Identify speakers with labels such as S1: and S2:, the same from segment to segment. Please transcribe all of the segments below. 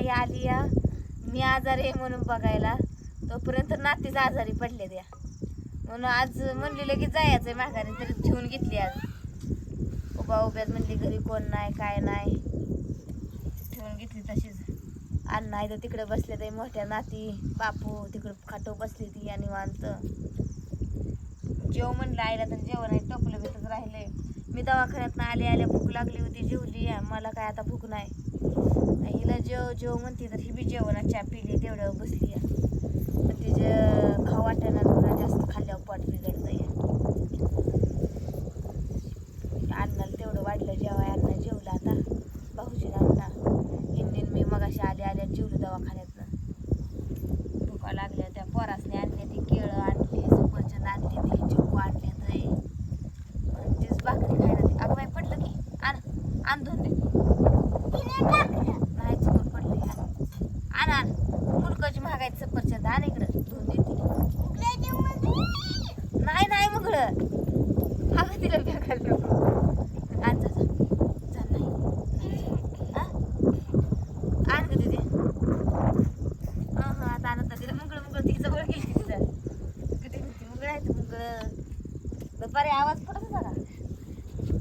S1: आई आली या. मी आजारी आहे म्हणून बघायला. तोपर्यंत नातीच आजारी पडले द्या म्हणून आज म्हणली लगेच जायचंय माघारी तरी ठेवून घेतली आज. उभा उभ्यात म्हणली घरी कोण नाही काय नाही. ठेवून घेतली तशीच. अण्णा तर तिकडे बसले ते मोठ्या नाती बापू तिकडे खाटो बसली ती आणि निवांत. जेव म्हणलं आईला तर जेवण आहे टोपलं भेटत राहिले मी दवाखान्यात आले आल्या भूक लागली होती जेवली मला काय आता भूक नाही. हिला जेव जेव म्हणते तर ही बी जेवणाच्या चहा पिली तेवढ्यावर बसली आहे. पण तिचे खाऊ वाटेना पुन्हा जास्त खाल्ल्यावर पोट बिघडतंय अन्नाला तेवढं वाढलं जेवाय अण्णा जेवलं आता भाऊजी अण्णा हिंदीन मी मगाशी आले आल्या जेवलो दवाखान्यातनं भुका लागल्या त्या पोरासने आणले ती केळं आणली सफरचंद आणली ती चिकू आणले ते तीच भाकरी खायला ती अगं बाई पडलं की आण आण दोन दे नाही चुकून पडलं आण आण आण मुलकाची महागायची सफरचंद आण इकडं दोन दे ती नाही नाही अगं तिला फेकायला नको. जा नाही. हा? आण हा हा आता आणत तिला मुंगळ मुंगळ ती जवळ गेली तिथं किती किती मुंगळ आहे मुंगळ. दुपारी आवाज पडत होता का?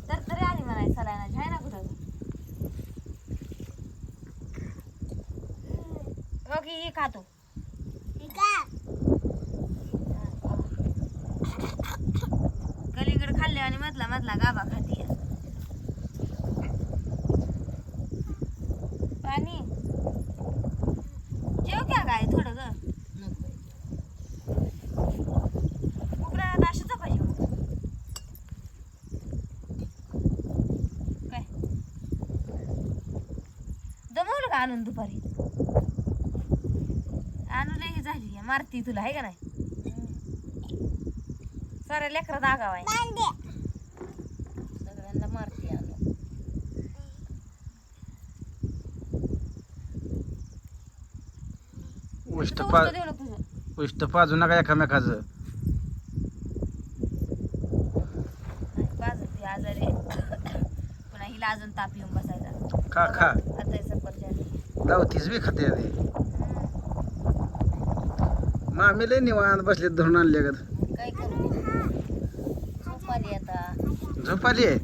S1: तर तरी आली म्हणाय सलायना आहे ना कुठं. हो खातो कलिंगड खाल्ले आणि मधला गाभा खाती पाणी. जेव क्या काय थोडं ग. उकडायला अशी पाहिजे काय? का आणून दुपारी? आणून ही झाली. मारती तुला आहे का नाही? साऱ्या लेकरात आगाव आहे
S2: सगळ्यांना मारते आणून
S3: उष्ट पा उष्ट पाजू नका एकामेकाचं.
S1: बाजून ती आजारी आहे. पुन्हा हिला अजून ताप येऊन बसायचा.
S3: खा खा.
S1: आता सफरचंद
S3: दावतीच बी खाते ते मामी लय निवांत बसले धरून आणले गत
S2: काय करू आता.
S3: झोप आली आहे
S2: हं.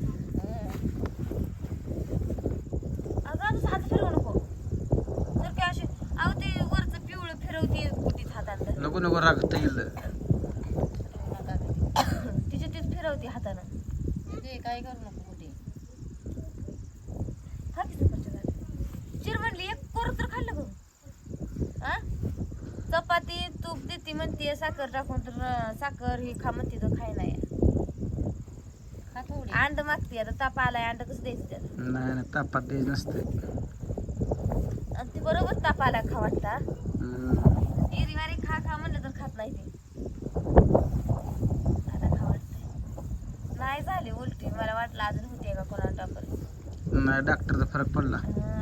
S1: अगं तुझं हात फिरवू नको जर काय असे अहो ते वरचं पिवळं फिरवते कुठीच
S3: नको रागत येईल.
S1: तिचे तीच फिरवते हातानं.
S2: ते काय करू नको कुठे.
S1: खा की सफरचंद चिर म्हणली एक कोर तर खाल्लं गं. हा? चपाती तूप देते म्हणते साखर टाकून तर साखर ही खा म्हणते तर खाय नाही.
S2: खा थोडी.
S1: अंड मागते आता ताप आलाय अंड कसं द्यायचं त्याला?
S3: नाही नाही तापात द्यायचं नसते
S1: आणि ती बरोबर ताप आला खा वाटता इरी वारी खा खा म्हणलं तर खात नाही ती. आता खा वाटतंय. नाही झाली उलटी. मला वाटलं अजून होते का कोणाला टाकल
S3: नाही डॉक्टरचा फरक पडला.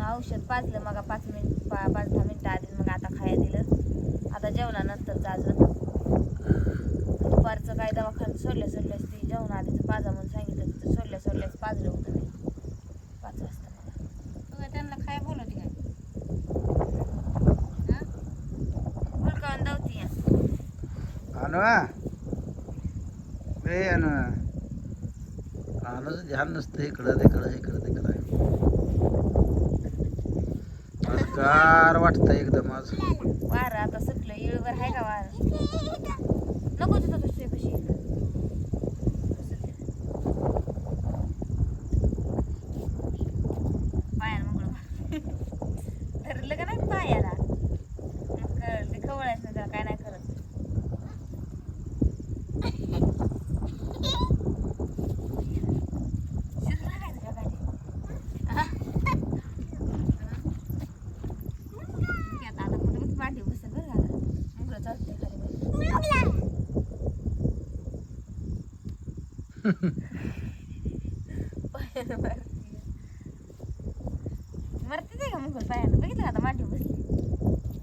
S1: औषध पाजलं मग पाच मिनिट पा पाच दहा मिनिटं आधी मग आता खाया दिलं. आता जेवणानंतरचं अजून. दुपारचं काय दवाखान्यात सोडल्या सोडल्यास ती जेवण आधीचं पाजा म्हणून सांगितलं तिथं सोडल्या सोडल्यास पाजलं होतं मी पाच वाजता मला
S2: तू काय त्यांना काय बोलवते काय हं?
S1: मुलकावून धावती या
S3: आणवा ते आहे ना आणच ध्यान नसतं इकडं तिकडं इकडं तिकडं आज गार वाटतं एकदम आज.
S1: वारा आता सुटलं इळवर आहे का वारं? नको तिथं तुझ्या कशी पायानं मरते का मुकुट पायानं बघितलं आता माठी बसली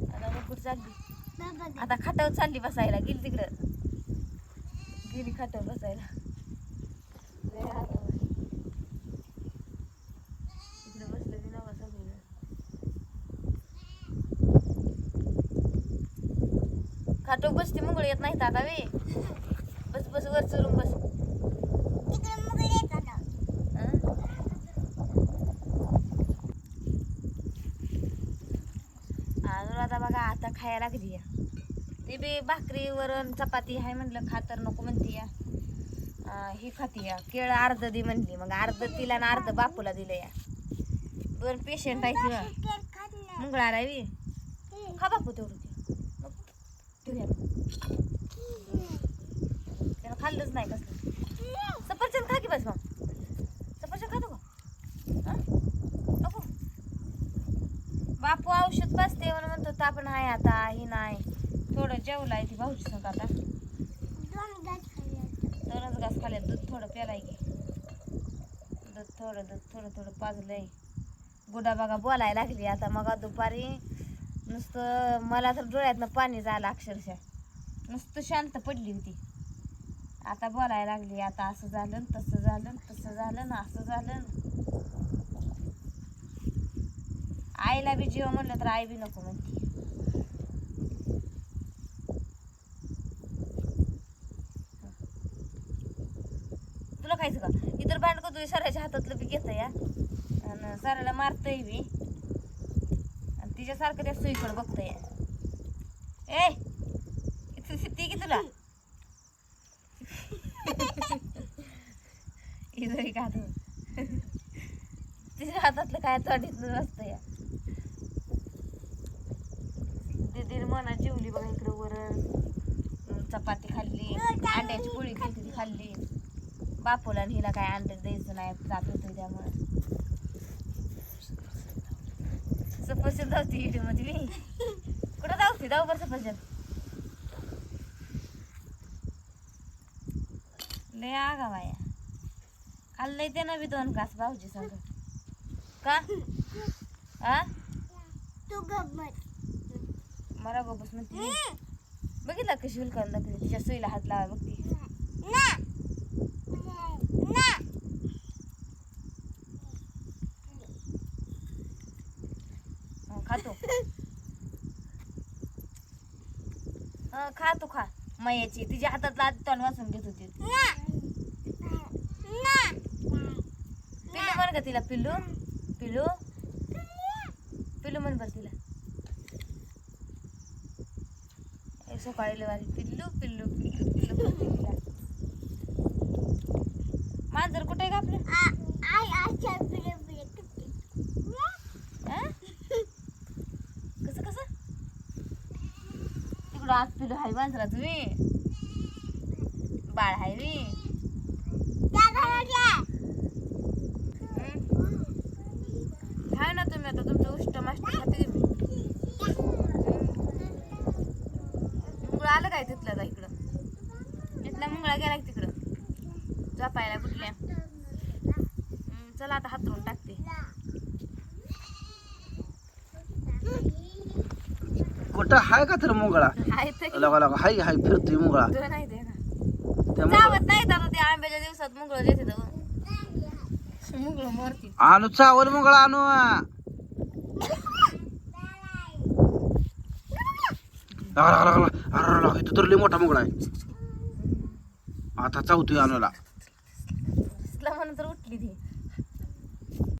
S1: आता मुकुट चालली आता खाटावर चालली बसायला गेली तिकडं. गेली खाटावर बसायला. खाटो बसते मुंगळ येत नाही आता वे. बस बस वर चरून बस. बघा खायला लागली या. ती बी भाकरी वरण चपाती आहे म्हणलं खातर नको म्हणती या. ही खाती या. केळं अर्ध दे म्हणली. मग अर्ध तिला आणि अर्ध बापूला दिलं या. दोन पेशंट आहे तिला मुंगळा बी. खा बापू तेवढं ठेवूया खाल्लंच नाही कसलं. सफरचंद खा की बस मग सफरचंद खातो का हं? नको बापू औषध बसते म्हणून म्हणतो तापण आहे आता ही नाही थोडं जेवलाय ती भाऊची संग आता. दोनच घास खाल्ले दूध थोडं प्यालाय की. दूध थोडं दूध थोडं थोडं पाजलंय. गुडा बघा बोलायला लागली. आता मग दुपारी नुसतं मला तर डोळ्यातनं पाणी झालं अक्षरशः. नुसतं शांत पडली होती. आता बोलायला लागली. आता असं झालं तसं झालं तसं झालं ना असं झालं. आईला बी जीव म्हणलं तर आई बी नको म्हणते तुला खायचं का तुझ्या सराच्या हातातलं बी घेतं या. आणि सराला मारतय बी. आणि तिच्यासारखं त्या सुईकडे बघतंय. ए! इथं शिट्टी की तुला? इजरी का तिच्या हातातलं काय तोडीत नसतं या. दीदीने मना जेवली बघा इकडं वरण. अं, चपाती खाल्ली अंड्याची पोळी ती खाल्ली. बापूला आणि हिला काय अंडे द्यायचं नाही ताप येतोय त्यामुळे. सफरचंद धावती इकडे मध्ये. मी कुठं धावते? धाव बरं सफरचंद. लय आगा बाया. खाल्लंय ते ना बी दोन घास भाऊजी संग. का? आ? मला बघूस म्हणते. बघितला कशी हुलकान दाखवली तिच्या सुईला हात लावा बघती हं, खातो हं, खा तू खा. मयाची. तिच्या हातातला आधी तोंड वाचून घेत होती. पिल्लू म्हण का तिला? पिल्लू? पिल्लू? पिल्लू म्हण बरं तिला. ए, सकाळी लवारी पिल्लू पिल्लू पिल्लू म्हणते तिला मांजर कुठे आहे का आपलं हं? कसं कसं तिकडं आत पिल्लू हाय मांजरा तुम्ही बाळ हाय वी हाय ना तुम्ही आता तुमचं उष्ट माष्ट खाते मुंगळा आलं काय तिथलं का इकडं? तिथला मुंगळा गेला तिकडं. झोपायला कुठल्या? चला आता हातरून टाकते.
S3: कुठं हाय का तर मुंगळा? लगा लगा. हाय हाय फिरतोय मुंगळा.
S1: चावत नाहीत आता ते आंब्याच्या दिवसात मुंगळ देते मुंगळ मरती
S3: आणू चावल मुंगळा आणू. लगा लगा लगा अरे लगा. इथं तर लय मोठा मुंगळा आहे. आता चावतोय आणूला
S1: म्हणून तर